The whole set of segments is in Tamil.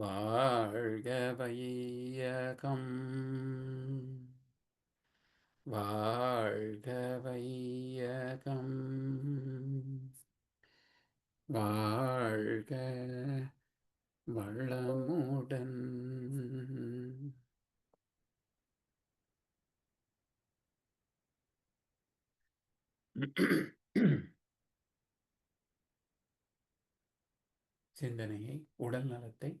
வாழ்க வையகம் வாழ்க வையகம் வாழ்க வளமுடன். சிந்தனையை உடல் நலத்தை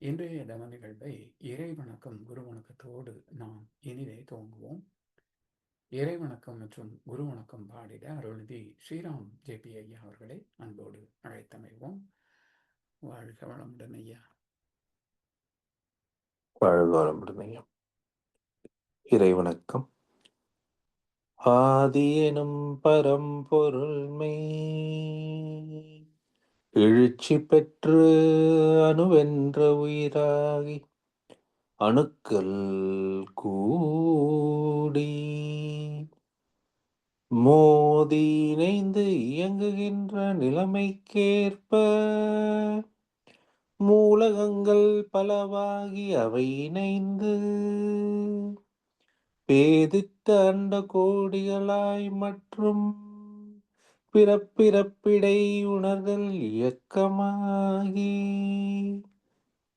இன்றைய தவ நிகழ்வை இறை வணக்கம் குரு வணக்கத்தோடு நாம் இனிதே துவங்குவோம். இறை வணக்கம் மற்றும் குரு வணக்கம் பாடிட அருள்நிதி ஸ்ரீராம் ஜேபி ஐயா அவர்களை அன்போடு அழைத்தமைவோம். வாழ்க வளமுடன் ஐயா. வாழ்க வளமுடன் ஐயா. இறை வணக்கம் ஆதியனும் பரம்பொருள்மை எழுச்சி பெற்று அணுவென்ற உயிராகி அணுக்கள் கூடி மோதி இணைந்து இயங்குகின்ற நிலைமைக்கேற்ப மூலகங்கள் பலவாகி அவை இணைந்து பேதித்த அண்ட கோடிகளாய் மற்றும் பிறப்பிறப்பிடை உணர்தல் இயக்கமாகி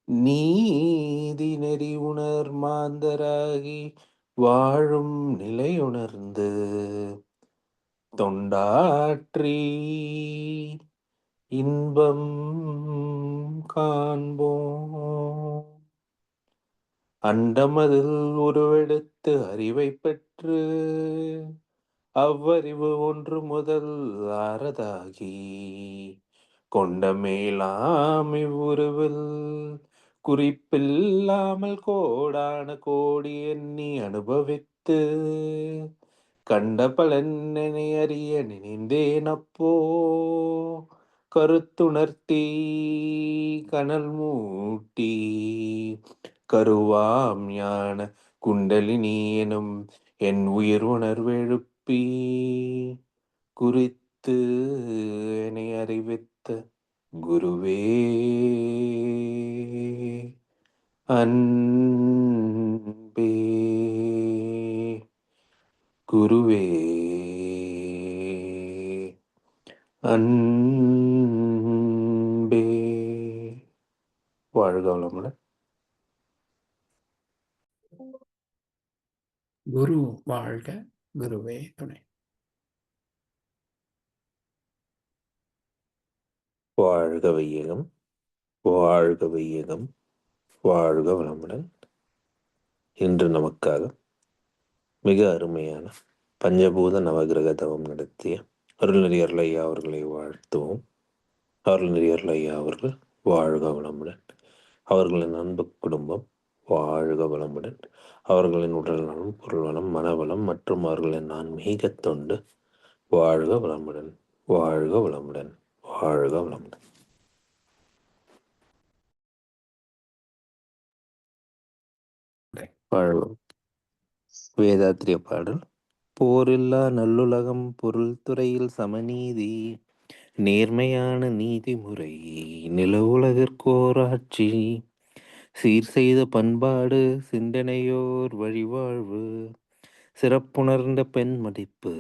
நீதி நெறி உணர் மாந்தராகி வாழும் நிலையுணர்ந்து தொண்டாற்றி இன்பம் காண்போம். அண்டமதில் உருவெடுத்து அறிவை பெற்று அவ்வறிவு ஒன்று முதல் அறதாகி கொண்ட மேலாம் இவ்வுருவில். குறிப்பில்லாமல் கோடான கோடி எண்ணி அனுபவித்து கண்ட பலனை அறிய நினைந்தேன் அப்போ. கருத்துணர்த்தி கனல் மூட்டி கருவாம் ஞான குண்டலினி எனும் என் உயிர் உணர்வெழுப்பு குறித்து என்னை அறிவித்த குருவே. அன்பே. குருவே. அன்பே. வாழ்க வளமுடன். குரு வாழ்க. குருவே துணை வாழ்க வையகம் வாழ்க வையகம் வாழ்க வளமுடன். இன்று நமக்காக மிக அருமையான பஞ்சபூத நவகிரக தவம் நடத்திய அருள்நெறியர்கள் ஐயா அவர்களை வாழ்த்துவோம். அருள்நெறியர்கள் ஐயா அவர்கள் வாழ்க வளமுடன். அவர்களின் அன்பு குடும்பம் வாழ்க வளமுடன் அவர்களின் உடல் நலம் பொருள் வளம் மனவளம் மற்றும் அவர்களின் ஆன்மீக தொண்டு. வாழ்க வளமுடன் வாழ்க வளமுடன் வாழ்க வளமுடன் வாழ்வோம் வேதாத்திரிய பாடல். போரில்லா நல்லுலகம் பொருள் துறையில் சமநீதி நேர்மையான நீதிமுறை நில உலகிற்கோராட்சி சீர் செய்த பண்பாடு சிந்தனையோர் வழிவாழ்வு சிறப்புணர்ந்த பெண் மதிப்பு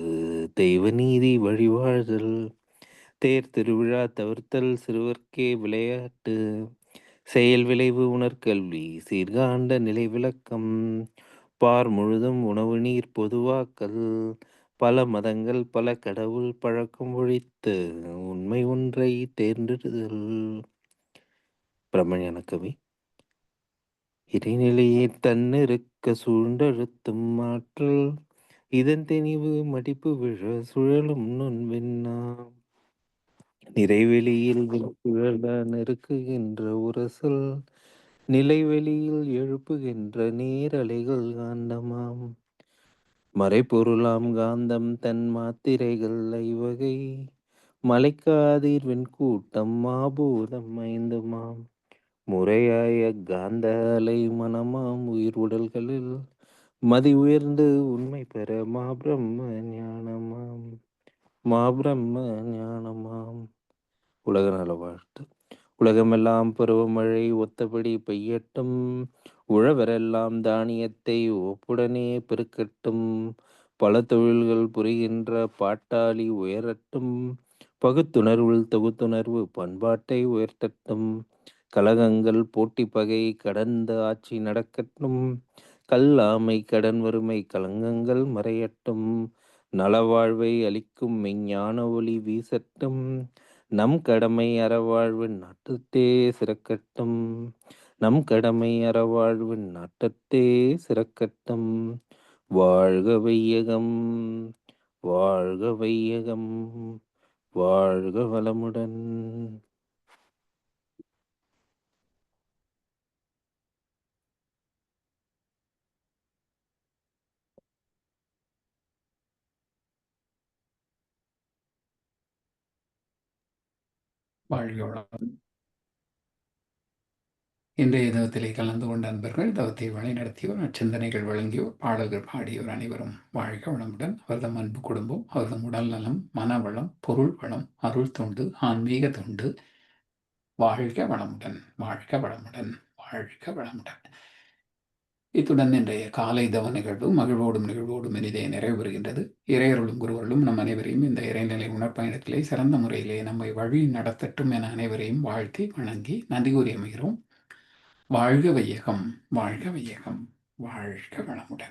தெய்வ நீதி வழிவாழ்தல் தேர் திருவிழா தவிர்த்தல் சிறுவர்க்கே விளையாட்டு செயல் விளைவு உணர்கல்வி சீர்காண்ட நிலை விளக்கம் பார் முழுதும் உணவு நீர் பொதுவாக்கல் பல மதங்கள் பல கடவுள் பழக்கம் ஒழித்து உண்மை ஒன்றை தேர்ந்தெடுதல். பிரமஞான கவி. இறைநிலையை தன்னிருக்க சூழ்ந்தழுத்தும் மாற்றல். இதன் தெளிவு மடிப்பு விழ சுழலும் நுண்வெண்ணா. நிறைவெளியில் சுழல நெருக்குகின்ற உரசல். நிலைவெளியில் எழுப்புகின்ற நேரலைகள் காந்தமாம். மறைபொருளாம் காந்தம் தன் மாத்திரைகள் ஐவகை. மலைக்காதிர்வெண் கூட்டம் மாபூதம் ஐந்துமாம். முறையாய காந்த அலை மனமாம் உயிர் உடல்களில். மதி உயர்ந்து உண்மை பெற மாபிரம்ம ஞானமாம். மாபிரம்ம ஞானமாம். உலக நல வாழ்த்து. உலகமெல்லாம் பருவமழை ஒத்தபடி பெய்யட்டும். உழவரெல்லாம் தானியத்தை ஒப்புடனே பெருக்கட்டும். பல தொழில்கள் புரிகின்ற பாட்டாளி உயரட்டும். பகுத்துணர்வுள் தொகுத்துணர்வு பண்பாட்டை உயர்த்தட்டும். கலகங்கள் போட்டி பகை கடந்த ஆட்சி நடக்கட்டும். கல்லாமை கடன் வறுமை கலங்கங்கள் மறையட்டும். நலவாழ்வை அளிக்கும் மெஞ்ஞான ஒளி வீசட்டும். நம் கடமை அறவாழ்வு நாட்டத்தே சிறக்கட்டும். நம் கடமை அறவாழ்வு நாட்டத்தே சிறக்கட்டும். வாழ்க வையகம் வாழ்க வையகம் வாழ்க வளமுடன். வாழ்க இன்றைய தவத்திலே கலந்து கொண்ட அன்பர்கள் தவத்தை வழிநடத்தியோர் நற்சிந்தனைகள் வழங்கியோர் பாடல்கள் பாடியோர் அனைவரும் வாழ்க வளமுடன். அவர்தம் அன்பு குடும்பம் அவர்தம் உடல் நலம் மனவளம் பொருள் வளம் அருள் தொண்டு ஆன்மீக தொண்டு. வாழ்க வளமுடன் வாழ்க வளமுடன் வாழ்க வளமுடன். இத்துடன் இன்றைய காலை தவ நிகழ்வு மகிழ்வோடும் நிகழ்வோடும் இனிதே நிறைவு பெறுகின்றது இறையருளும் குருவர்களும் நம் அனைவரையும் இந்த இறைநிலை உணர்ப்பயணத்திலே சிறந்த முறையிலே நம்மை வழி நடத்தட்டும் என அனைவரையும் வாழ்த்தி வணங்கி நன்றி கூறி அமைகிறோம். வாழ்க வையகம் வாழ்க வையகம் வாழ்க வளமுடன்.